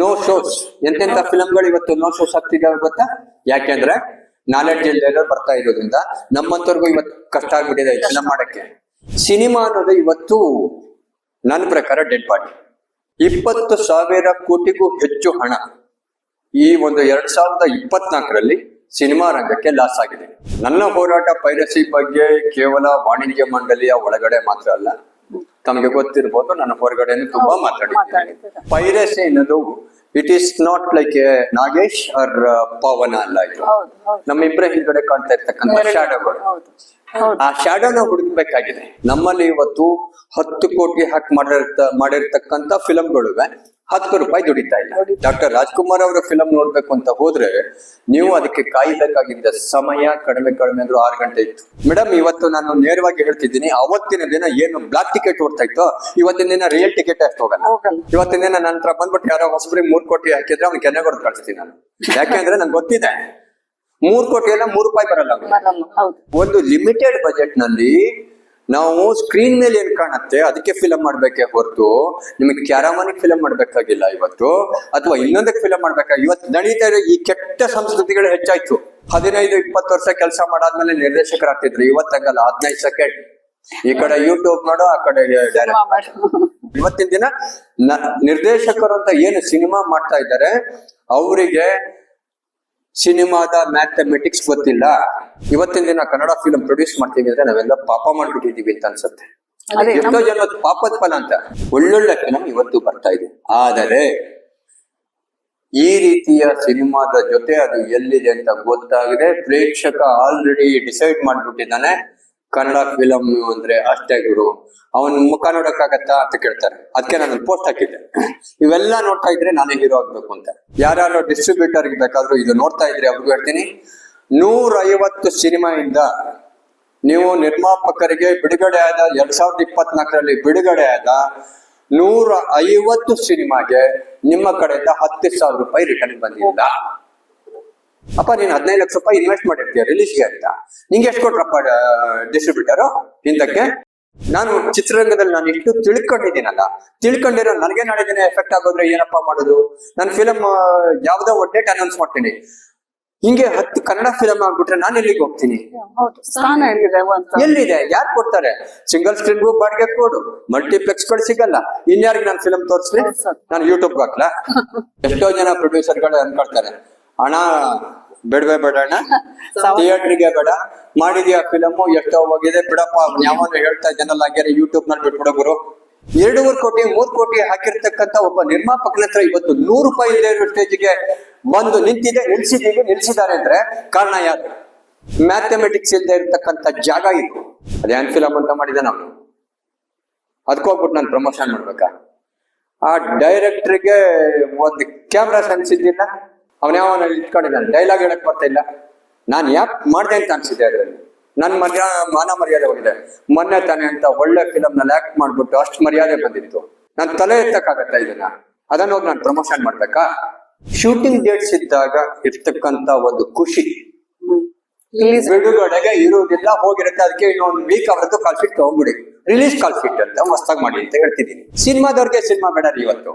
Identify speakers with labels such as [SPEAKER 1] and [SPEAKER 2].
[SPEAKER 1] No shows ಎಂತೆಂತ ಫಿಲಂಗಳು ಇವತ್ತು no shows ಆಗ್ತಿದಾವೆ ಗೊತ್ತಾ? ಯಾಕೆಂದ್ರೆ ನಾಲೆಡ್ಜ್ ಎಲ್ಲರೂ ಬರ್ತಾ ಇರೋದ್ರಿಂದ ನಮ್ಮಂತವ್ರಿಗೂ ಇವತ್ತು ಕಷ್ಟ ಆಗ್ಬಿಟ್ಟಿದೆ ಫಿಲಂ ಮಾಡಕ್ಕೆ. ಸಿನಿಮಾ ಅನ್ನೋದು ಇವತ್ತು ನನ್ನ ಪ್ರಕಾರ ಡೆಡ್ ಬಾಡಿ ಇಪ್ಪತ್ತು ಸಾವಿರ ಕೋಟಿಗೂ ಹೆಚ್ಚು ಹಣ. ಈ ಒಂದು ಎರಡ್ ಸಾವಿರದ ಇಪ್ಪತ್ನಾಲ್ಕರಲ್ಲಿ ಸಿನಿಮಾ ರಂಗಕ್ಕೆ ಲಾಸ್ ಆಗಿದೆ. ನನ್ನ ಹೋರಾಟ ಪೈರಸಿ ಬಗ್ಗೆ ಕೇವಲ ವಾಣಿಜ್ಯ ಮಂಡಳಿಯ ಒಳಗಡೆ ಮಾತ್ರ ಅಲ್ಲ ತಮಗೆ ಗೊತ್ತಿರ್ಬೋದು ನಾನು ಹೊರಗಡೆನೂ ತುಂಬಾ ಮಾತಾಡಿದ್ದೀನಿ. ಪೈರಸಿ ಅನ್ನೋದು it is not like a Nagesh R Pavana ಅಲ್ಲ ಇದು. ನಮ್ಮಿಬ್ಬರ ಹಿಂದ್ಗಡೆ ಕಾಣ್ತಾ ಇರ್ತಕ್ಕಂಥ ಶಾಡೋಗಳು ಆ ಶಾಡೋನ ಹುಡುಕ್ಬೇಕಾಗಿದೆ. ನಮ್ಮಲ್ಲಿ ಇವತ್ತು ಹತ್ತು ಕೋಟಿ ಹಾಕಿ ಮಾಡಿರ್ತ ಮಾಡಿರ್ತಕ್ಕಂಥ ಫಿಲಂಗಳಿವೆ ಹತ್ತು ರೂಪಾಯಿ ದುಡಿತಾ ಇಲ್ಲ. ಡಾಕ್ಟರ್ ರಾಜ್ಕುಮಾರ್ ಅವರ ಫಿಲಂ ನೋಡ್ಬೇಕು ಅಂತ ಹೋದ್ರೆ ನೀವು ಅದಕ್ಕೆ ಕಾಯ್ದಕ್ಕಾಗಿದ್ದ ಸಮಯ ಕಡಿಮೆ ಕಡಿಮೆ ಅಂದ್ರೂ ಆರು ಗಂಟೆ ಇತ್ತು. ಮೇಡಮ್ ಇವತ್ತು ನಾನು ನೇರವಾಗಿ ಹೇಳ್ತಿದ್ದೀನಿ ಅವತ್ತಿನ ದಿನ ಏನು ಬ್ಲಾಕ್ ಟಿಕೆಟ್ ಓಡ್ತಾ ಇತ್ತು ಇವತ್ತಿನ ದಿನ ರಿಯಲ್ ಟಿಕೆಟ್ ಅಷ್ಟು ಹೋಗಲ್ಲ. ಇವತ್ತಿನ ದಿನ ನನ್ನ ಹತ್ರ ಬಂದ್ಬಿಟ್ಟು ಯಾರೋ ಹೊಸಬ್ರಿಗೆ ಮೂರ್ ಕೋಟಿ ಹಾಕಿದ್ರೆ ಅವ್ನಿಗೆ ಕೆನ್ನೆ ಕೊಟ್ಟು ಕಳಿಸ್ತೀನಿ ನಾನು. ಯಾಕೆಂದ್ರೆ ನನ್ಗೆ ಗೊತ್ತಿದೆ. ಮೂರ್ ಕೋಟಿ ಎಲ್ಲ ಮೂರು ರೂಪಾಯಿ ಬರಲ್ಲ.
[SPEAKER 2] ಹೌದು.
[SPEAKER 1] ಒಂದು ಲಿಮಿಟೆಡ್ ಬಜೆಟ್ನಲ್ಲಿ ನಾವು ಸ್ಕ್ರೀನ್ ಮೇಲೆ ಏನ್ ಕಾಣುತ್ತೆ? ಅದಕ್ಕೆ ಫಿಲಮ್ ಮಾಡ್ಬೇಕೆ ಹೊರತು. ನಿಮಗೆ ಕ್ಯಾರಾಮನಿಗೆ ಫಿಲಮ್ ಮಾಡ್ಬೇಕಾಗಿಲ್ಲ ಇವತ್ತು ಅಥವಾ ಇನ್ನೊಂದಕ್ಕೆ ಫಿಲಮ್ ಮಾಡ್ಬೇಕಾಗಿ ಇವತ್ತು ನಡೀತಾ ಇರೋ ಈ ಕೆಟ್ಟ ಸಂಸ್ಕೃತಿಗಳು ಹೆಚ್ಚಾಯ್ತು. ಹದಿನೈದು ಇಪ್ಪತ್ತು ವರ್ಷ ಕೆಲಸ ಮಾಡಾದ್ಮೇಲೆ ನಿರ್ದೇಶಕರಾಗ್ತಿದ್ರು. ಇವತ್ತಾಗಲ್ಲ ಹದಿನೈದು ಸೆಕೆಂಡ್ ಈ ಕಡೆ ಯೂಟ್ಯೂಬ್ ನೋಡು ಆ ಕಡೆ ಇವತ್ತಿನ ದಿನ ನಿರ್ದೇಶಕರು ಅಂತ ಏನು ಸಿನಿಮಾ ಮಾಡ್ತಾ ಇದ್ದಾರೆ ಅವರಿಗೆ ಸಿನಿಮಾದ ಮ್ಯಾಥಮೆಟಿಕ್ಸ್ ಗೊತ್ತಿಲ್ಲ. ಇವತ್ತಿನ ದಿನ ಕನ್ನಡ ಫಿಲ್ಮ್ ಪ್ರೊಡ್ಯೂಸ್ ಮಾಡ್ತೀವಿ ಅಂದ್ರೆ ನಾವೆಲ್ಲ ಪಾಪ ಮಾಡ್ಬಿಟ್ಟಿದೀವಿ ಅಂತ ಅನ್ಸುತ್ತೆ. ಎಷ್ಟೋ ಜನ ಪಾಪದ ಫಲ ಅಂತ. ಒಳ್ಳೊಳ್ಳೆ ಫಿಲಂ ಇವತ್ತು ಬರ್ತಾ ಇದೆ. ಆದರೆ ಈ ರೀತಿಯ ಸಿನಿಮಾದ ಜೊತೆ ಅದು ಎಲ್ಲಿದೆ ಅಂತ ಗೊತ್ತಾಗಿದೆ. ಪ್ರೇಕ್ಷಕ ಆಲ್ರೆಡಿ ಡಿಸೈಡ್ ಮಾಡ್ಬಿಟ್ಟಿದ್ದಾನೆ. ಕನ್ನಡ ಫಿಲಮ್ ಅಂದ್ರೆ ಅಷ್ಟೇ ಗುರು. ಅವನ್ ಮುಖ ನೋಡಕ್ಕಾಗತ್ತಾ ಅಂತ ಕೇಳ್ತಾರೆ. ಅದಕ್ಕೆ ನಾನು ಪೋಸ್ಟ್ ಹಾಕಿದ್ದೆ. ಇವೆಲ್ಲ ನೋಡ್ತಾ ಇದ್ರೆ ನಾನೇ ಹೀರೋ ಆಗ್ಬೇಕು ಅಂತ. ಯಾರ್ಯಾರು ಡಿಸ್ಟ್ರಿಬ್ಯೂಟರ್ ಬೇಕಾದ್ರೂ ಇದು ನೋಡ್ತಾ ಇದ್ರೆ ಅವ್ರಿಗೂ ಹೇಳ್ತೀನಿ. ನೂರೈವತ್ತು ಸಿನಿಮಾಯಿಂದ ನೀವು ನಿರ್ಮಾಪಕರಿಗೆ ಬಿಡುಗಡೆ ಆದ ಎರಡ್ ಸಾವಿರದ ಇಪ್ಪತ್ನಾಲ್ಕರಲ್ಲಿ ಬಿಡುಗಡೆ ಆದ ನೂರ ಐವತ್ತು ಸಿನಿಮಾಗೆ ನಿಮ್ಮ ಕಡೆಯಿಂದ ಹತ್ತು ಸಾವಿರ ರೂಪಾಯಿ ರಿಟರ್ನ್ ಬಂದಿಲ್ಲ. ಅಪ್ಪ ನೀನು ಹದಿನೈದು ಲಕ್ಷ ರೂಪಾಯಿ ಇನ್ವೆಸ್ಟ್ ಮಾಡಿರ್ತೀಯ ರಿಲೀಸ್ಗೆ ಅಂತ. ನಿಂಗೆ ಎಷ್ಟು ಕೊಟ್ರಪ್ಪ ಡಿಸ್ಟ್ರಿಬ್ಯೂಟರ್ ಹಿಂದಕ್ಕೆ ನಾನು ಚಿತ್ರರಂಗದಲ್ಲಿ ನಾನು ಇಷ್ಟು ತಿಳ್ಕೊಂಡಿದ್ದೀನಲ್ಲ. ತಿಳ್ಕೊಂಡಿರೋ ನನಗೆ ನಾಳೆ ದಿನ ಎಫೆಕ್ಟ್ ಆಗೋದ್ರೆ ಏನಪ್ಪಾ ಮಾಡೋದು? ನಾನು ಫಿಲಮ್ ಯಾವ್ದೋ ಒಂದು ಡೇಟ್ ಅನೌನ್ಸ್ ಮಾಡ್ತೀನಿ. ಹಿಂಗೆ ಹತ್ತು ಕನ್ನಡ ಫಿಲಮ್ ಆಗ್ಬಿಟ್ರೆ ನಾನು ಎಲ್ಲಿಗೆ ಹೋಗ್ತೀನಿ?
[SPEAKER 2] ಎಲ್ಲಿದೆ
[SPEAKER 1] ಯಾರು ಕೊಡ್ತಾರೆ? ಸಿಂಗಲ್ ಸ್ಕ್ರೀನ್ಗೂ ಬಾಡಿಗೆ ಕೊಡು. ಮಲ್ಟಿಪ್ಲೆಕ್ಸ್ಗಳು ಸಿಗಲ್ಲ. ಇನ್ಯಾರಿಗೆ ನಾನು ಫಿಲಮ್ ತೋರಿಸ್ಲಿ. ನಾನು ಯೂಟ್ಯೂಬ್ ಹಾಕ್ಲಾ? ಎಷ್ಟೋ ಜನ ಪ್ರೊಡ್ಯೂಸರ್ಗಳು ಅನ್ಕೊಳ್ತಾರೆ. ಹಣ ಬೇಡವೇ ಬೇಡ ಥಿಯೇಟ್ರಿಗೆ ಬೇಡ. ಮಾಡಿದ್ಯಾ ಫಿಲಮ್ ಎಷ್ಟೋ ಹೋಗಿದೆ. ಬಿಡಪ್ಪ ಯಾವಾಗ ಹೇಳ್ತಾ ಇದ್ದಾನಲ್ಲ ಹಾಗೆ ಯೂಟ್ಯೂಬ್ನಲ್ಲಿ ಬಿಟ್ಬಿಡೋರು ಎರಡೂವರೆ ಕೋಟಿ, ಮೂರ್ ಕೋಟಿ ಹಾಕಿರ್ತಕ್ಕಂತ ಒಬ್ಬ ನಿರ್ಮಾಪಕನ ಹತ್ರ ಇವತ್ತು ನೂರು ರೂಪಾಯಿ ಇಲ್ಲದೆ ಇರೋ ಸ್ಟೇಜ್ಗೆ ಬಂದು ನಿಂತಿದೆ. ನಿಲ್ಸಿದೀವಿ ನಿಲ್ಸಿದ್ದಾರೆ ಅಂದ್ರೆ ಕಾರಣ ಯಾರು? ಮ್ಯಾಥಮೆಟಿಕ್ಸ್ ಇಲ್ಲದೆ ಇರತಕ್ಕಂತ ಜಾಗ ಇದು. ಅದೇನ್ ಫಿಲಮ್ ಅಂತ ಮಾಡಿದೆ ನಾವು. ಅದಕ್ಕೋಗ್ಬಿಟ್ಟು ನಾನು ಪ್ರಮೋಷನ್ ಮಾಡ್ಬೇಕಾ? ಆ ಡೈರೆಕ್ಟ್ರಿಗೆ ಒಂದು ಕ್ಯಾಮ್ರಾ ಸೆನ್ಸ್ ಇದ್ದಿಲ್ಲ. ಅವನ ಯಾವ ಇಟ್ಕೊಂಡಿದ್ದಾನೆ ಡೈಲಾಗ್ ಹೇಳಕ್ ಬರ್ತಾ ಇಲ್ಲ. ನಾನು ಯಾಕೆ ಮಾಡ್ದೆ ಅಂತ ಅನ್ಸಿದೆ ಅದರಲ್ಲಿ. ನನ್ನ ಮರ್ಯಾ, ಮಾನ ಮರ್ಯಾದೆ ಹೋಗಿದೆ ಮೊನ್ನೆ ತಾನೆ ಅಂತ ಒಳ್ಳೆ ಫಿಲಮ್ನಲ್ಲಿ ಆಕ್ಟ್ ಮಾಡ್ಬಿಟ್ಟು ಅಷ್ಟು ಮರ್ಯಾದೆ ಬಂದಿತ್ತು. ನಾನು ತಲೆ ಎತ್ತಕ್ಕಾಗತ್ತಾ ಇದನ್ನ? ಅದನ್ನ ಹೋಗಿ ನಾನು ಪ್ರಮೋಷನ್ ಮಾಡ್ಬೇಕಾ? ಶೂಟಿಂಗ್ ಡೇಟ್ಸ್ ಇದ್ದಾಗ ಇರ್ತಕ್ಕಂತ ಒಂದು ಖುಷಿ. ಬಿಡುಗಡೆಗೆ ಇರುವುದಿಲ್ಲ, ಹೋಗಿರುತ್ತೆ. ಅದಕ್ಕೆ ಇನ್ನೊಂದು ವೀಕ್ ಅವರದ್ದು ಕಾಲ್ ಶೀಟ್ ತಗೊಂಡ್ಬಿಡಿ. ರಿಲೀಸ್ ಕಾಲ್ ಶೀಟ್ ಅಂತ ಮಸ್ತಾಗಿ ಮಾಡಿ ಅಂತ ಹೇಳ್ತಿದ್ದೀನಿ. ಸಿನಿಮಾದವ್ರಿಗೆ ಸಿನಿಮಾ ಬೇಡ ಇವತ್ತು.